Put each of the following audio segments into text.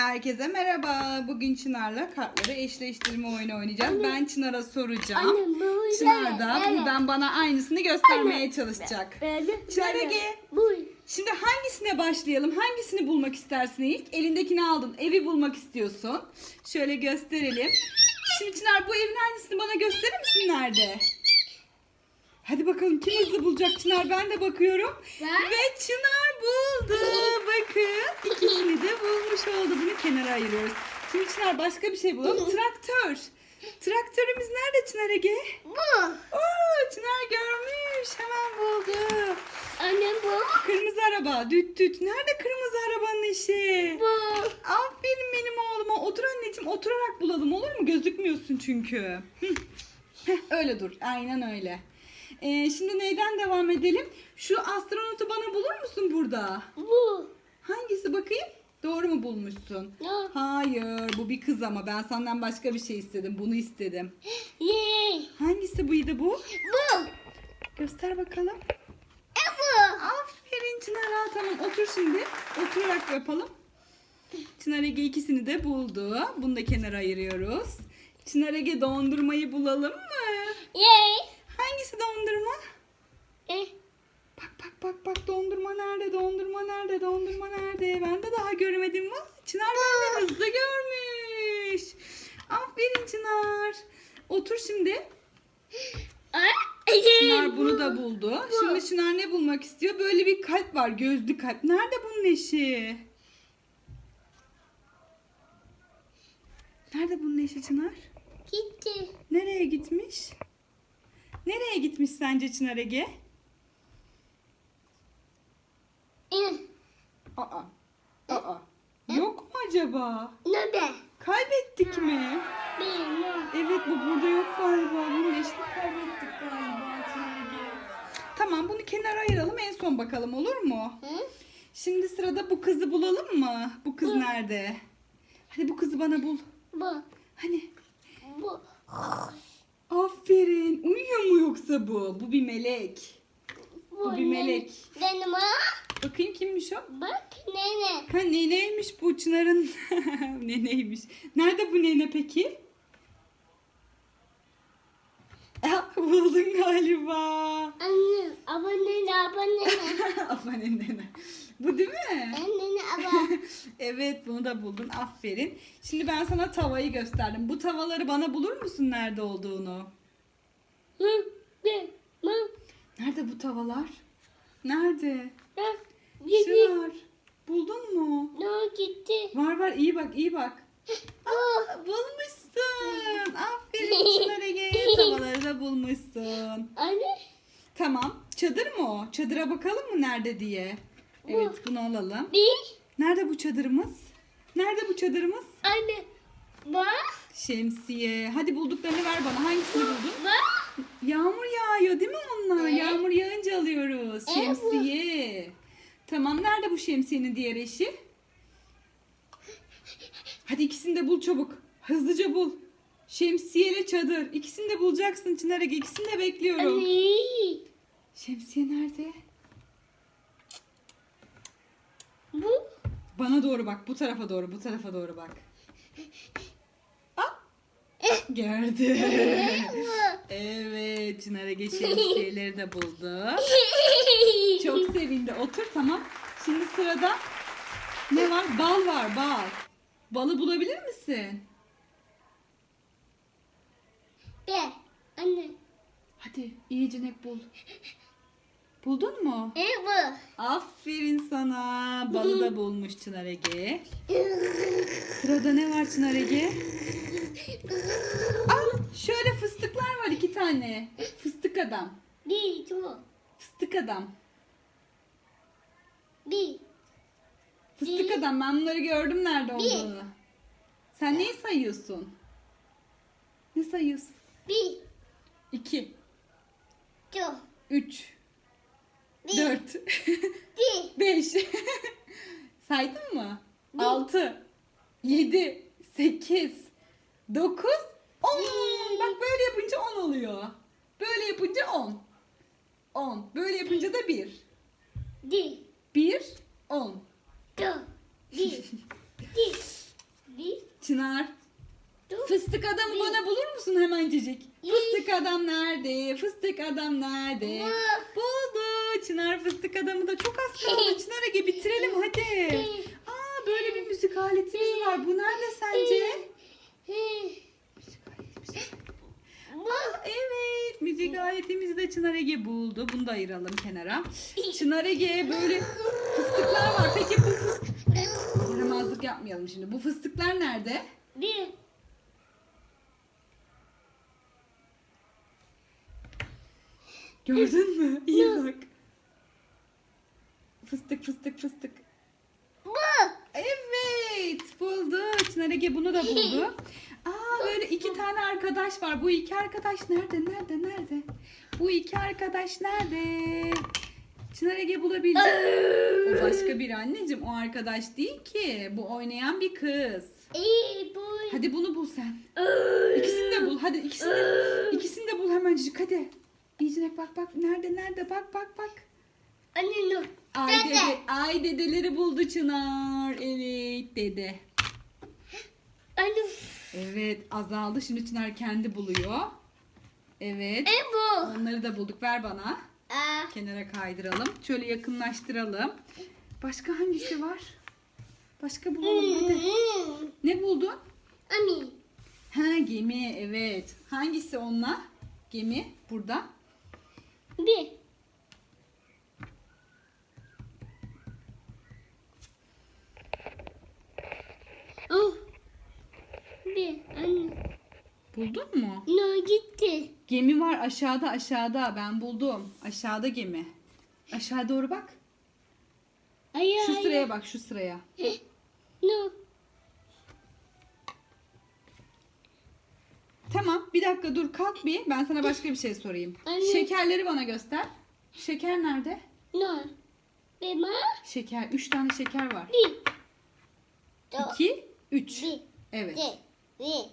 Herkese merhaba. Bugün Çınar'la kartları eşleştirme oyunu oynayacağız. Ben Çınar'a soracağım. Anne, bu Çınar da evet. buradan bana aynısını göstermeye Anne. çalışacak. Çınar. Ege. Şimdi hangisine başlayalım? Hangisini bulmak istersin ilk? Elindekini aldın. Evi bulmak istiyorsun. Şöyle gösterelim. Şimdi Çınar bu evin hangisini bana gösterir misin nerede? Hadi bakalım kim hızlı bulacak Çınar? Ben de bakıyorum. Ben? Ve Çınar buldu. Bakın de bulmuş oldu. Bunu kenara ayırıyoruz. Şimdi Çınar başka bir şey bulalım. Traktör. Traktörümüz nerede Çınar Ege? Bu. Oo, Çınar görmüş. Hemen buldu. Anne bu. Kırmızı araba. Düt düt. Nerede kırmızı arabanın işi? Bu. Aferin benim oğluma. Otur anneciğim. Oturarak bulalım olur mu? Gözükmüyorsun çünkü. Öyle dur. Aynen öyle. Ee, şimdi neyden devam edelim? Şu astronotu bana bulur musun burada? Bu. Hangisi bakayım? Doğru mu bulmuşsun? Yok. Hayır. Bu bir kız ama ben senden başka bir şey istedim. Bunu istedim. Hangisi buydu bu? Bu. Göster bakalım. E bu. Aferin Çınar. Tamam otur şimdi. Oturarak yapalım. Çınar Ege ikisini de buldu. Bunu da kenara ayırıyoruz. Çınar Ege dondurmayı bulalım mı? Ye. Hangisi dondurma? E. Bak bak dondurma nerede? Dondurma nerede? Dondurma nerede? Ben de daha görmedim. Bak Çınar benden hızlı görmüş. Aferin Çınar. Otur şimdi. Çınar bunu da buldu. Şimdi Çınar ne bulmak istiyor? Böyle bir kalp var. Gözlü kalp. Nerede bunun eşi? Nerede bunun eşi Çınar? Gitti. Nereye gitmiş? Nereye gitmiş sence Çınar Ege? E. Aa. Aa. Yok mu acaba? Ne be? Kaybettik mi? Bilmiyorum. Evet bu burada yok galiba. Bunun eşini kaybettik galiba. Tamam bunu kenara ayıralım en son bakalım olur mu? Hı? Şimdi sırada bu kızı bulalım mı? Bu kız nerede? Hadi bu kızı bana bul. Bu. Hani Bu. aferin. Uyuyor mu yoksa bu? Bu bir melek. Bu bir melek. Benim ha? Bakayım kimmiş o? Bak nene. Ha neneymiş bu Çınar'ın. neneymiş. Nerede bu nene peki? Ah, buldun galiba. Anne. Abone abone. Aferin nene. Bu değil mi? Anne abone. evet bunu da buldun. Aferin. Şimdi ben sana tavayı gösterdim. Bu tavaları bana bulur musun nerede olduğunu? Nerede bu tavalar? Nerede? Çınar. Buldun mu? Ne gitti? Var var iyi bak iyi bak. Oh. Bulmuşsun. Aferin Çınar Ege. Tavaları da bulmuşsun. Anne. Tamam. Çadır mı o? Çadıra bakalım mı nerede diye. Evet bunu alalım. Bir. Nerede bu çadırımız? Nerede bu çadırımız? Anne. Bak. Şemsiye. Hadi bulduklarını ver bana. Hangisini buldun? Bak. Yağmur yağıyor değil mi onlar? Evet. Yağmur yağınca alıyoruz. Evet. Şemsiye. Tamam nerede bu şemsiyenin diğer eşi? Hadi ikisini de bul çabuk. Hızlıca bul. Şemsiyeyle çadır. İkisini de bulacaksın Çınar Ege. İkisini de bekliyorum. Anne. Şemsiye nerede? Bu. Bana doğru bak. Bu tarafa doğru. Bu tarafa doğru bak. Gördü. evet. Çınar Ege şemsiyeleri de buldu. Çok sevindi. Otur tamam. Şimdi sırada ne var? Bal var bal. Balı bulabilir misin? Be. Anne. Hadi iyice bul. Buldun mu? E bu. Aferin sana. Balı da bulmuş Çınar Ege. Sırada ne var Çınar Ege? Aa, şöyle fıstıklar var iki tane. Fıstık adam. Bir. Bu. Fıstık adam. Bir. Fıstık Bir. adam. Ben bunları gördüm nerede olduğunu. Sen neyi sayıyorsun? Ne sayıyorsun? Bir. İki, Çok. üç, Bir. dört, Bir. beş. Saydın mı? Altı, yedi, sekiz, dokuz, on. Bak böyle yapınca on oluyor. Böyle yapınca on. On. Böyle yapınca da bir. Bir. Bir, on. Çok. Bir. Bir. Çınar. Dur. Fıstık adamı bana bulur musun hemencecik? Fıstık adam nerede? Fıstık adam nerede? Bu. Buldu. Çınar fıstık adamı da çok az kaldı. Çınar Ege bitirelim hadi. Aa böyle bir müzik aletimiz var. Bu nerede sence? Aa, evet müzik aletimizi de Çınar Ege buldu. Bunu da ayıralım kenara. Çınar Ege böyle fıstıklar var. Peki bu fıstık... Yaramazlık yapmayalım şimdi. Bu fıstıklar nerede? Bir. Gördün mü? İyi bak. Fıstık fıstık fıstık. Buldu. Çınar Ege bunu da buldu. Aa böyle iki tane arkadaş var. Bu iki arkadaş nerede? Nerede? Nerede? Bu iki arkadaş nerede? Çınar Ege bulabildi. O başka bir anneciğim. O arkadaş değil ki. Bu oynayan bir kız. İyi bu. Hadi bunu bul sen. İkisini de bul. Hadi ikisini de, ikisini de bul hemencik. Hadi. İyice bak bak. Nerede nerede? Bak bak bak. Anne. Ay dede, ay dedeleri buldu Çınar. Evet dede. Anne. Evet azaldı. Şimdi Çınar kendi buluyor. Evet. E bu. Onları da bulduk. Ver bana. Aa. Kenara kaydıralım. Şöyle yakınlaştıralım. Başka hangisi var? Başka bulalım hadi. Ne buldun? Ami. Ha gemi evet. Hangisi onunla? Gemi burada. Bir. Bir. Anne. Buldun mu? No gitti. Gemi var aşağıda aşağıda. Ben buldum. Aşağıda gemi. Aşağı doğru bak. Ayağı. Şu sıraya bak şu sıraya. No. Tamam bir dakika dur kalk bir. Ben sana başka bir şey sorayım. Anne. Şekerleri bana göster. Şeker nerede? No. Bema. Şeker. Üç tane şeker var. Bir. İki, üç. Bir. Evet. De. Bir.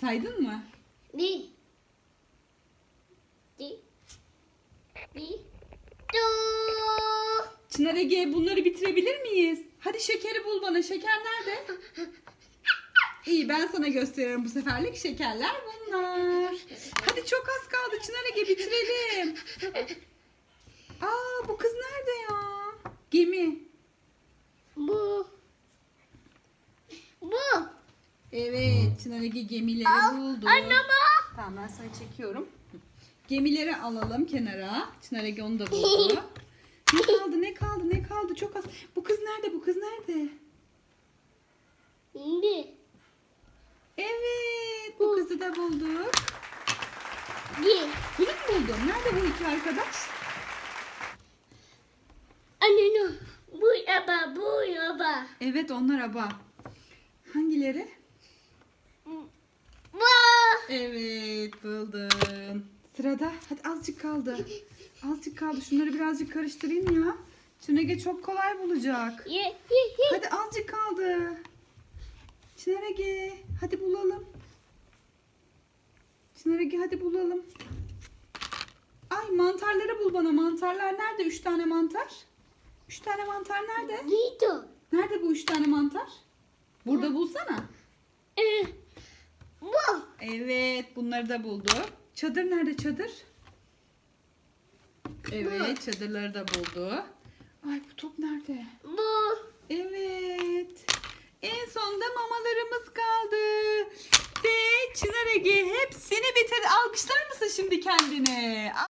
Saydın mı? Bir. Bir. Bir. Do. Çınar Ege bunları bitirebilir miyiz? Hadi şekeri bul bana. Şeker nerede? İyi ben sana gösteriyorum bu seferlik. Şekerler bunlar. Hadi çok az kaldı Çınar Ege bitirelim. Aa bu kız nerede ya? Gemi. Bu. Bu. Evet Çınar Ege gemileri buldu. Anne bak. Tamam ben sana çekiyorum. Gemileri alalım kenara. Çınar Ege onu da buldu. ne kaldı ne kaldı ne kaldı çok az. Bu kız nerede bu kız nerede? Bir. Evet bu kızı da bulduk. Bir. Bunu mu buldun? Nerede bu iki arkadaş? Anne no. Bu yaba. Bu yaba. Evet onlar aba. Hangileri? Evet buldun. Sırada hadi azıcık kaldı. Azıcık kaldı. Şunları birazcık karıştırayım ya. Çınar Ege çok kolay bulacak. Hadi azıcık kaldı. Çınar Ege hadi bulalım. Çınar Ege hadi bulalım. Ay mantarları bul bana. Mantarlar nerede? Üç tane mantar. Üç tane mantar nerede? Vito. Nerede bu üç tane mantar? Burada bulsana. Ee, bu. Evet bunları da buldu. Çadır nerede çadır? Evet çadırları da buldu. Ay bu top nerede? Bu. Evet. En sonunda mamalarımız kaldı. Ve Çınar Ege hepsini bitirdi. Alkışlar mısın şimdi kendini?